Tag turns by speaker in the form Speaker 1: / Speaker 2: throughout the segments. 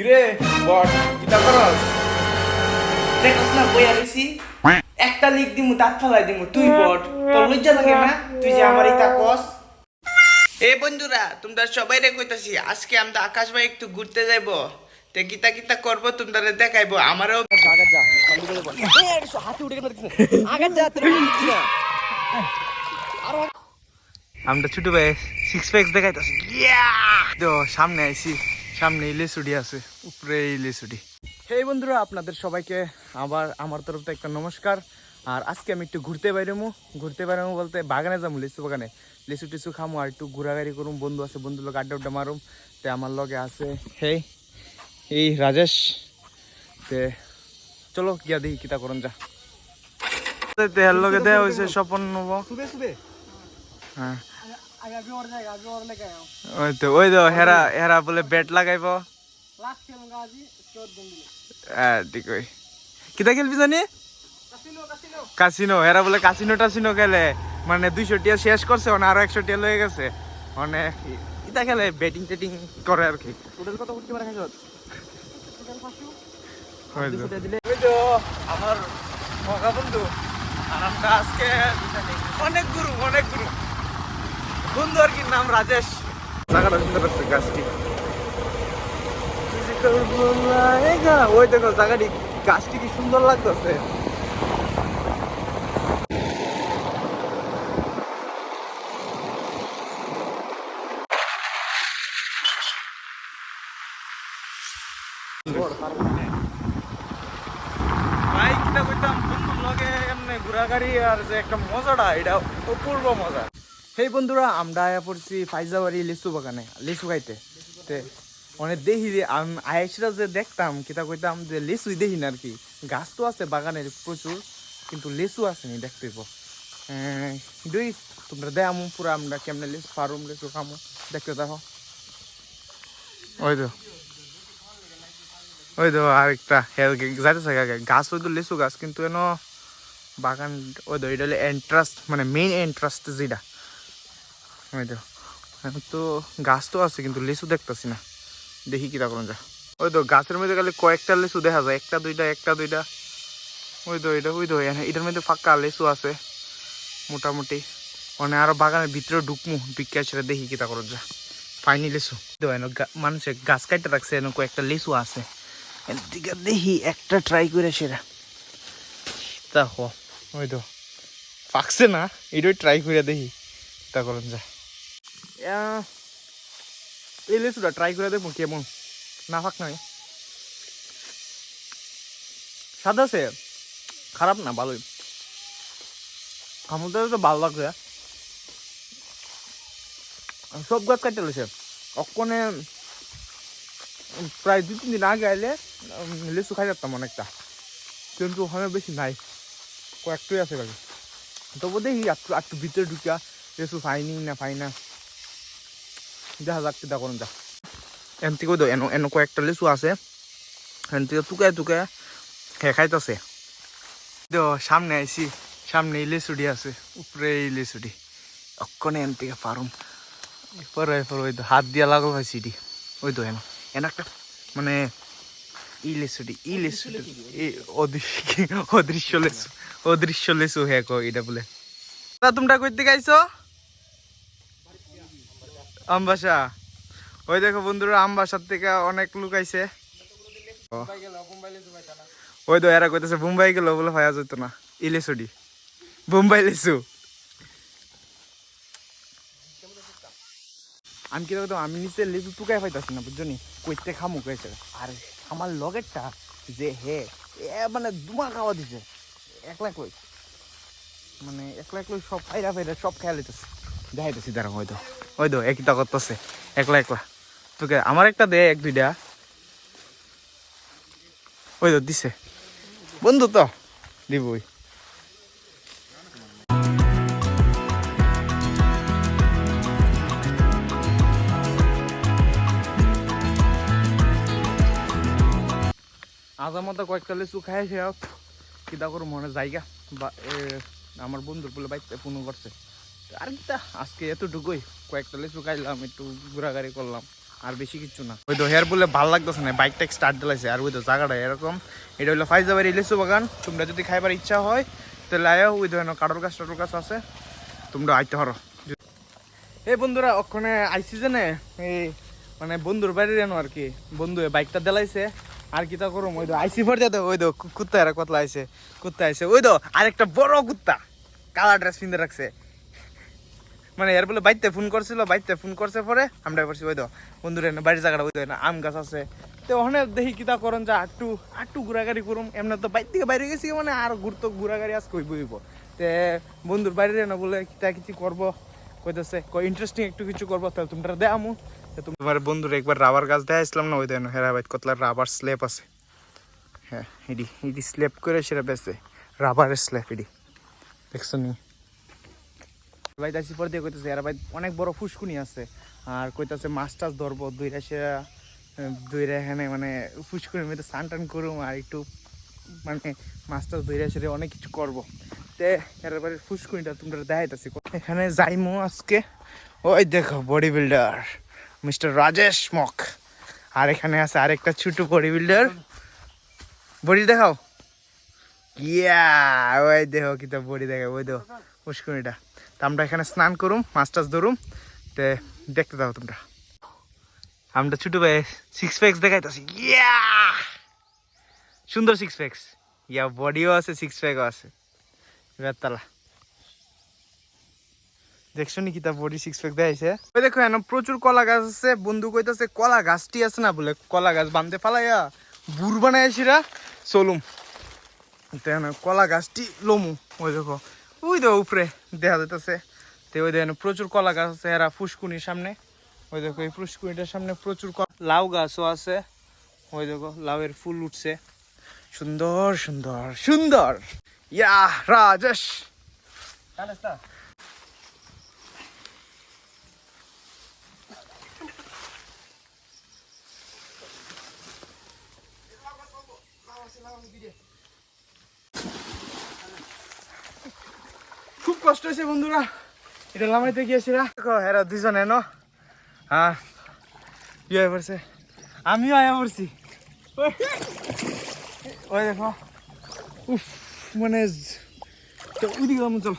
Speaker 1: কিরে বট কিতা করস
Speaker 2: দেখছ না বই আনিছি। একটা লিখ দিমু দাঁত ফালাই দিমু। তুই বট তোর লজ্জা লাগে না? তুই যে আমার ইতা কস এ বন্ধুরা তোমরা সবাই রে কইতাছি আজকে আমরা আকাশ ভাই একটু ঘুরতে যাইব। তে কিতা কিতা করব তোমরা দেখাইবো। আমারও
Speaker 3: আমরা ছোট ভাই সিক্স প্যাক্স দেখাইতেছি। তো সামনে আইছি। সামনে ইলেসুডি আছে উপরে ইলেসুডি হেই বন্ধুরা আপনাদের সবাইকে আবার আমার তরফ থেকে একটা নমস্কার। আর আজকে আমি একটু ঘুরতে বাইরেমু ঘুরতে বাইরেমু বলতে বাগানে যাব লিচু বাগানে। লিচু টিচু খামু আর একটু ঘোরাঘুরি করুম বন্ধু আছে বন্ধু লোক আড্ডা উড্ডা মারুম। তে আমার লগে আছে হেই এই রাজেশ। তে চলো গিয়া দেখি কিতা করুন যা। তেল লগে দেওয়া হয়েছে স্বপন নব। হ্যাঁ। ওই তো ওই তো হেরা হেরা বলে ব্যাট লাগাইব। ঠিক ওই। কিতা খেলবি জানি? কাসিনো হেরা বলে কাসিনো টাসিনো খেলে। মানে দুইশো টিয়া শেষ করছে মানে আরও একশো টিয়া লয়ে গেছে। মানে ইতা খেলে ব্যাটিং টেটিং করে আর কি। ওই তো। ওই তো আমার বন্ধু। আর আমরা আজকে অনেক গুরু অনেক গুরু। বন্ধু আর কি নাম রাজেশ। জায়গাটা সুন্দর লাগছে গাছটি। ওই দেখো জায়গাটি গাছটি কি সুন্দর লাগতেছে। ভাই কিটা কইতাম বন্ধুর লগে এমনি ঘোরাঘুরি আর যে একটা মজাটা এটা অপূর্ব মজা। সেই বন্ধুরা, আমরা আয়া পড়ছি ফাইজাবাড়ি লিচু বাগানে, লিচু খাইতে। তে অনেক দেখি যে আমি আয়েসরা যে দেখতাম, কিতা কইতাম যে লিচুই দেখি না আর কি গাছ তো আছে বাগানের প্রচুর, কিন্তু লিচু আসেনি দেখতে পো দুই, তোমরা দেখামু পুরা, আমরা কেমনে লিচু ফারুম, লিচু খামু, দেখতে দেখো ওই তো। ওই তো আরেকটা হেল যাইতেছে গাছ ওই তো লিচু গাছ, কিন্তু এন বাগান ওই তো, এটা হলো এন্ট্রাস মানে মেইন এন্ট্রাস যেটা। ওই তো তো গাছ তো আছে, কিন্তু লিচু দেখতেছি না। দেখি কিটা করুন যা ওই তো গাছের মধ্যে গেলে কয়েকটা লিচু দেখা যায়, একটা, দুইটা একটা, দুইটা। ওই তো এটা, ওই তো এটার মধ্যে ফাঁকা লিচু আছে, মোটামুটি। মানে আরও বাগানের ভিতরে ঢুকমু ঢুকিয়া সেটা দেখি কিটা করুন যা পাইনি লিচু তো এনে মানুষের গাছ কাটতে রাখছে এনে কয়েকটা লিচু আছে। এদিকে দেখি, একটা ট্রাই করে সেটা তা হ ওই তো পাকছে না, এটাই ট্রাই করে দেখি তা করুন যা এই লেসুটা ট্রাই করে দেখব কেমন। না ফাঁক নয় সাদা আছে? খারাপ না, ভালোই। আমাদের তো ভালো লাগছে। সব গাছ কাটতে লেছে। অক্ষণে প্রায় দুই, তিন দিন আগে আইলে লিচু খাই যাতাম অনেকটা। কিন্তু ওখানে বেশি নাই। কয়েকটাই আছে গাড়ি তবু দেখি, একটু একটু ভিতরে ঢুকিয়া লিচু ফাইনি না ফাই না। দেখা যাক কিটা করুন, যা। এন থেকে তো এন এন কয়েকটা লিচু আছে। এন থেকে টুকায় টুকায় হে খাইতেছে। সামনে আইসি সামনে লিচুডি আছে, উপরে লিচুডি অক্ষণে এন থেকে পারুম পরে পরে ওই তো হাত দিয়া লাগল হয় সিডি ওই তো এন এন একটা মানে ই লেসুটি ই লেসুটি এই অদৃশ্য অদৃশ্য লেসু অদৃশ্য লেসু হে কো এটা বলে। তোমরা কইতে গাইছো? আমবাসা। ওই দেখো বন্ধুরা, আমবাসার থেকে অনেক লোক আইছে। ওই তো এরা কইতেছে মুম্বাই গেল বলে ভাইয়া যেত না। ইলেসুডি মুম্বাই লেসু আমি কি তো আমি নিচে লেজু টুকাই পাইতাছি না, বুঝছ নি? কইতে খামু কইছে। আর আমার লগেরটা যে হে, এ মানে দুমা খাওয়া দিছে। একলা কই? মানে একলা কই সব ফাইরা ফাইরা সব খেয়াল হইতেছে দেখাইতেছি দাঁড়া হয়তো হয়তো একইটা করতেছে একলা একলা। তোকে আমার একটা দে, এক, দুইটা। ওই তো দিছে। বন্ধু তো, দিবই। আজার মতো কয়েকটা লিচু খাই কিতা করো মনে জায়গা বা আমার বন্ধুর বলে বাইকটা ফোন করছে। আর কিতা আজকে এতটুকুই। কয়েকটা লিচু খাইলাম একটু ঘোরাঘুরি করলাম আর বেশি কিছু না। ওই তো হেয়ার বলে ভালো লাগতেছে না বাইকটা স্টার্ট দিলাইছে আর ওই তো জায়গাটা এরকম। এটা হলো ফাইজাবাড়ি লিচু বাগান। তোমরা যদি খাইবার ইচ্ছা হয় তাহলে আয়ো ওই ধরনের কাঠোর গাছ টাটোর গাছ আছে। তোমরা আইতে পারো। এই বন্ধুরা ওখানে আইসি যে নে, এই মানে বন্ধুর বাড়ির এনো আর কি বন্ধু বাইকটা দেলাইছে। আর কি তা করুম ওই তো আইসি ফোর দিয়ে ওই তো কুত্তা এরা কতলা আইছে কুত্তা আইছে। ওই তো আরেকটা বড় কুত্তা কালা ড্রেস পিন্ধে রাখছে। মানে এর বলে বাইতে ফোন করছিল, বাইতে ফোন করছে পরে আমরা করছি ওই তো বন্ধুরে না বাড়ির জায়গাটা ওই না আম গাছ আছে। তো ওখানে দেখি কিতা করন যা, আটটু আটটু ঘোরাগাড়ি করুম। এমনি তো বাইর থেকে বাইরে গেছি মানে আর ঘুরতো ঘোরাগাড়ি আজ কই বইব তে বন্ধুর বাড়ির না বলে, কিতা, কিছু করব? কইতেছে, কই ইন্টারেস্টিং একটু কিছু করব, তাহলে তোমরা দেখামু তোমার বন্ধুর একবার রাবার গাছ দেয়া আসলাম না, ওই দেন হেরাবাইত কতলার রাবার স্লেপ আছে। হ্যাঁ এডি এডি স্লেপ করে সেটা বেছে রাবারের স্লেপ, এডি। দেখছ নি? ভাই দাসি পর দিয়ে কইতেছে এরা ভাই, অনেক বড় ফুসকুনি আছে। আর কইতাছে, মাছ টাছ ধরবো দুইটা সে দুইটা এখানে মানে ফুসকুনির মধ্যে স্নান টান করুম আর একটু মানে মাছ টাছ ধইরা সেরে অনেক কিছু করব। তে, এর ফুসকুনিটা তোমরা দেখাইতেছি। এখানে যাইমু আজকে। ওই দেখো বডি বিল্ডার মিস্টার রাজেশ মক। আর এখানে আছে আরেকটা ছোট বডি বিল্ডার বডি দেখাও? ইয়া ওই দেখো, কিতা বডি দেখা ওই দেখো পুষ্করিটা আমরা এখানে স্নান করুম, মাছ টাছ ধরুম। তে দেখতে দাও তোমরা। আমরা ছোট ভাই সিক্স প্যাক্স দেখাইতেছি। ইয়া সুন্দর সিক্স প্যাক্স ইয়া বডিও আছে সিক্স প্যাকও আছে। বেতালা দেখছ নি কিতা বডি সিক্স প্যাক দেখাইছে? ওই দেখো এখন প্রচুর কলা গাছ আছে। বন্ধু কইতাছে, কলা গাছটি আছে না? বলে, কলা গাছ বান্ধে ফালাইয়া বুর বানাইছিরা চলুম। কলা গাছটি লমু। ওই দেখো ওই দেখো উপরে দেখা যাইতেছে। তো ওই দেখেন প্রচুর কলা গাছ আছে, এরা ফুসকুনির সামনে। ওই দেখো, এই ফুসকুনিটার সামনে প্রচুর লাউ গাছও আছে। ওই দেখো, লাউয়ের ফুল উঠছে। সুন্দর সুন্দর সুন্দর। ইয়া রাজেশ। কষ্ট হয়েছে বন্ধুরা। এটা লামাইতে গিয়েছিলাম দেখো এরা দুজন এনো। হ্যাঁ ইয়ে পড়ছে। আমিও আয়া পড়ছি। ওই- দেখো। উফ মানে ওইদিকে যাব চল।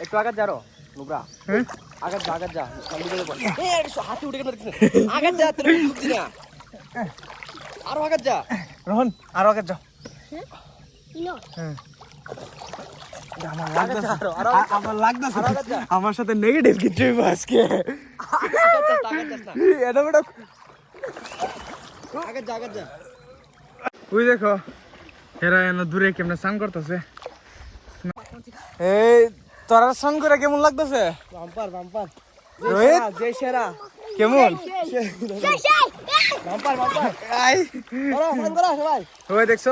Speaker 1: একটু আগাত যা রো নুবরা।
Speaker 3: হ্যাঁ?
Speaker 1: যা যা। আরে হাতে উঠে কেন দেখছিস যা তোর বুঝছি না আরও আগাত যা।
Speaker 3: রোহন আরও আগে যাও হ্যাঁ। আমার সাথে নেগেটিভ কিছু আজকে। এটা বেটা ওই দেখো এরা এনে দূরে কেমনে স্নান করতেছে। এই তোরা স্নান করে কেমন লাগতেছে?
Speaker 1: Bumper bumper.
Speaker 3: রোহিত?
Speaker 1: যে সেরা।
Speaker 3: কেমন?
Speaker 1: Bumper bumper.
Speaker 3: আই।
Speaker 1: ফোন করো সবাই
Speaker 3: ওই দেখছ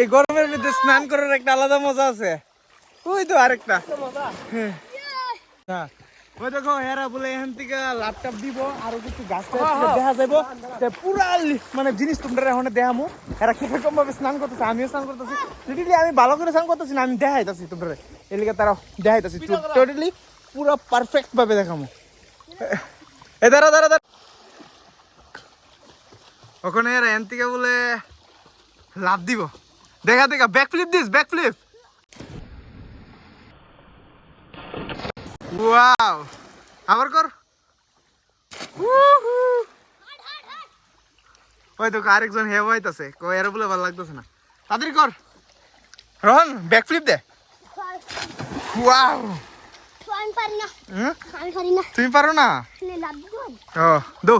Speaker 3: এই গরমের মধ্যে স্নান করার একটা আলাদা মজা আছে। ওই তো আরেকটা। হ্যাঁ। ওই দেখো এরা বলে এখান থেকে ল্যাপটপ দিব আরও কিছু গাছ দেখা যাব পুরা মানে জিনিস তোমরা এখন দেখামু। এরা কীরকম ভাবে স্নান করতেছে আমিও স্নান করতেছি। টোটালি আমি ভালো করে স্নান করতেছি না আমি দেখাইতাছি তোমরা। এলিকে তারা দেখাইতাছি। টোটালি পুরো পারফেক্ট ভাবে দেখামু। এ দাঁড়া দাঁড়া দাঁড়া। ওখানে এরা এখান থেকে বলে লাভ দিব। দেখা দেখা back flip this back flip wow আবার কর। ওই তো আরেকজন হেভ হইতাছে কো এর বলে ভালো লাগতেছে না। তাড়াতাড়ি কর। রহন ব্যাক ফ্লিপ দে। ওয়াও
Speaker 4: আমি পারি না? আমি পারি না।
Speaker 3: তুমি পারো না? ও দো।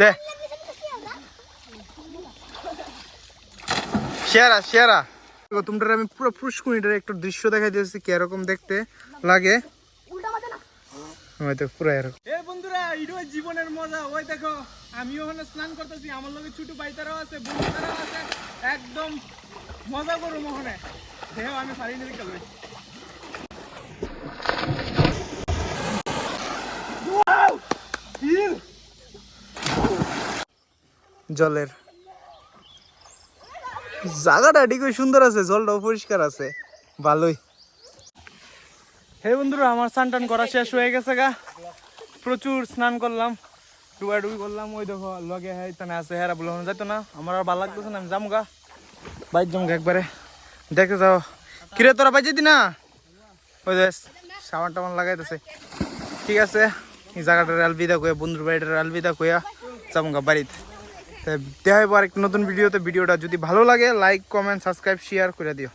Speaker 3: দে। শেয়ারা শেয়ারা তোমরা আমি পুরো পুষ্কুনিটার একটা দৃশ্য দেখাই দিয়েছি কীরকম দেখতে লাগে। হয়তো পুরো এরকম। এ বন্ধুরা জীবনের মজা। ওই দেখো আমিও ওখানে স্নান করতেছি আমার লগে ছোট আছে বন্ধুরাও আছে। একদম মজা করো ওখানে। আমি পারি জলের। জায়গাটা ঠিক সুন্দর আছে, জলটাও পরিষ্কার আছে। ভালোই। হে বন্ধুরা, আমার স্নান টান করা শেষ হয়ে গেছে গা। প্রচুর স্নান করলাম ডুবা ডুবি করলাম, ওই দেখো, লগে হ্যাঁ আছে, হেরা বলে যাইতো না, আমার আর ভালো লাগতেছে না, আমি যাব গা। বাইর যাব গা একবারে। দেখতে যাও। কিরে, তোরা বাই যেতি না? ওই দেখ সাবান টাবান লাগাইতেছে। ঠিক আছে, এই জায়গাটার আলবিদা কইয়া, বন্ধুর বাড়িটার আলবিদা কইয়া যাব গা বাড়িতে। দেখা হইব আর একটা নতুন ভিডিওতে ভিডিওটা যদি ভালো লাগে লাইক কমেন্ট সাবস্ক্রাইব শেয়ার করে দিও।